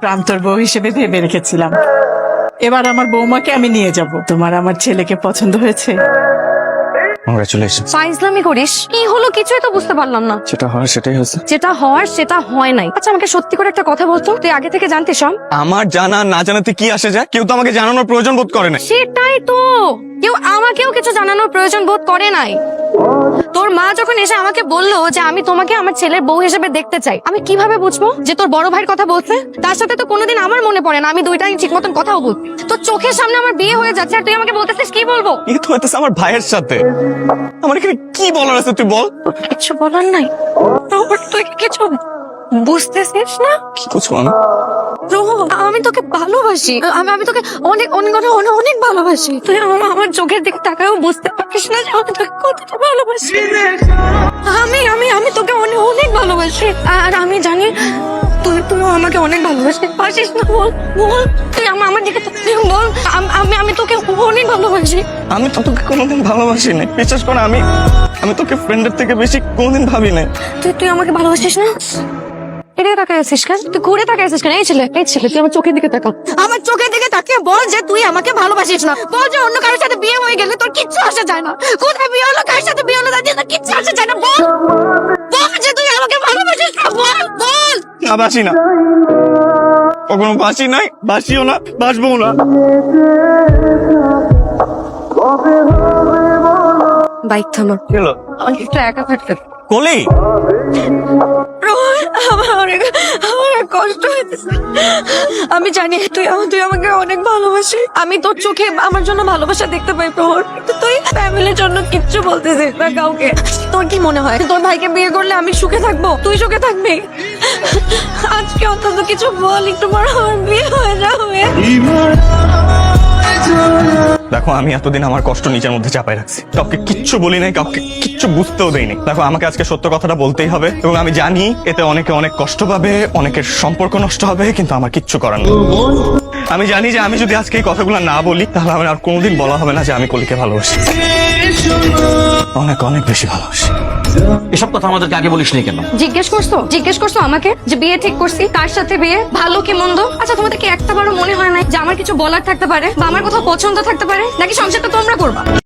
প্রান্তর বউ হিসেবে ভেবে রেখেছিলাম। এবার আমার বৌমাকে আমি নিয়ে যাব। তোমার আমার ছেলেকে পছন্দ হয়েছে? কংগ্রাচুলেশন ফাইজলামি করিস? কি হলো? কিছুই তো বুঝতে পারলাম না। যেটা হয় সেটাই হয়েছে। যেটা হওয়ার সেটা হয় নাই। আচ্ছা আমাকে সত্যি করে একটা কথা বলতো? তুই আগে থেকে সব আমার জানা না জানাতে কি আসে যায়? কেউ তো আমাকে জানানোর প্রয়োজন বোধ করে না সেটাই তো। কেউ আমাকেও কিছু জানানোর প্রয়োজন বোধ করে নাই। তোর মা যখন এসে আমাকে বলল যে আমি তোমাকে আমার ছেলের বউ হিসেবে দেখতে চাই আমি কীভাবে বুঝব যে তোর বড় ভাইয়ের কথা বলছে? তার সাথে তো কোনোদিন আমার মনে পড়ে না আমি দুইটাই ঠিক মতন কথাও বলছি। তোর চোখের সামনে আমার বিয়ে হয়ে যাচ্ছে আর তুই আমাকে বলতেছিস কি বলব? এ তো হইতেছে আমার ভাইয়ের সাথে। আমার এখানে কি বলার আছে তুই বল? কিছু বলার নাই। তুই কিছু বুঝতেছিস না? কি করছ আমি আমি তোকে ভালোবাসি। আমি আমি তোকে অনেক অনেক অনেক অনেক ভালোবাসি। তুই আমার চোখের দিকে তাকাও বুঝতে পারিস না যে আমি তোকে কতটা ভালোবাসি। আমি আমি আমি তোকে অনেক অনেক ভালোবাসি। আর আমি জানি তুই তুই আমাকে অনেক ভালোবাসি। পারছিস না বল বল তুই আমার আমার দিকে বল। আমি আমি তোকে অনেক ভালোবাসি। আমি তো তোকে কোনোদিন ভালোবাসি নাই। বিশ্বাস কর আমি আমি তোকে ফ্রেন্ডের থেকে বেশি কোনোদিন ভাবি নাই তুই তুই আমাকে ভালোবাসিস না? এদিকে তাকায় আছিস কেন? তুই ঘুরে তাকায় আছিস কেন? এই ছেলে এই ছেলে তুই আমার চোখের দিকে তাকা। আমার চোখের দিকে তাকিয়ে বল যে তুই আমাকে ভালোবাসিস না। বল যে অন্য কারোর সাথে বিয়ে হয়ে গেলে তোর কিচ্ছু আসে যায় না। কোথায় বিয়ে হলো কার সাথে বিয়ে হলো তার জন্য কিচ্ছু আসে যায় না। বল বল যে তুই আমাকে ভালোবাসিস না বল বল। না বাসি না। কখনো বাসি নাই বাসিও না বাসবো না। বাইক থামা। হলো? আমাকে একটু একা থাকতে। কলি? কষ্ট আমি জানি তুই তুই আমাকে অনেক ভালোবাসি আমি তোর চোখে আমার জন্য ভালোবাসা দেখতে পাই, প্রহর। তুই ফ্যামিলির জন্য কিচ্ছু বলতেছিস না কাউকে। তোর কি মনে হয়? তোর ভাইকে বিয়ে করলে আমি সুখে থাকব? তুই সুখে থাকবি? আজকে অন্তত কিছু বল, একটু বড় আমার বিয়ে হয়ে যাবে। দেখো, আমি এতদিন আমার কষ্ট নিজের মধ্যে চাপাই রাখছি। কাউকে কিচ্ছু বলি নাই, কাউকে কিচ্ছু বুঝতেও দেয়নি দেখো, আমাকে আজকে সত্য কথাটা বলতেই হবে এবং আমি জানি এতে অনেকে অনেক কষ্ট পাবে, অনেকের সম্পর্ক নষ্ট হবে, কিন্তু আমার কিচ্ছু করার নেই। আমি জানি যে আমি যদি আজকে এই কথাগুলো না বলি, তাহলে আমার আর কোনোদিন বলা হবে না যে আমি কলিকে ভালোবাসি। অনেক অনেক বেশি ভালোবাসি। এসব কথা আমাদেরকে আগে বলিস নি কেন? জিজ্ঞেস করছ? জিজ্ঞেস করছ আমাকে? যে বিয়ে ঠিক করছি? কার সাথে বিয়ে? ভালো কি মন্দ? আচ্ছা তোমাদের কি একটা বারো মনে হয় না যে আমার কিছু বলার থাকতে পারে? বা আমার কোথাও পছন্দ থাকতে পারে? নাকি সংসারটা তোমরা করবা?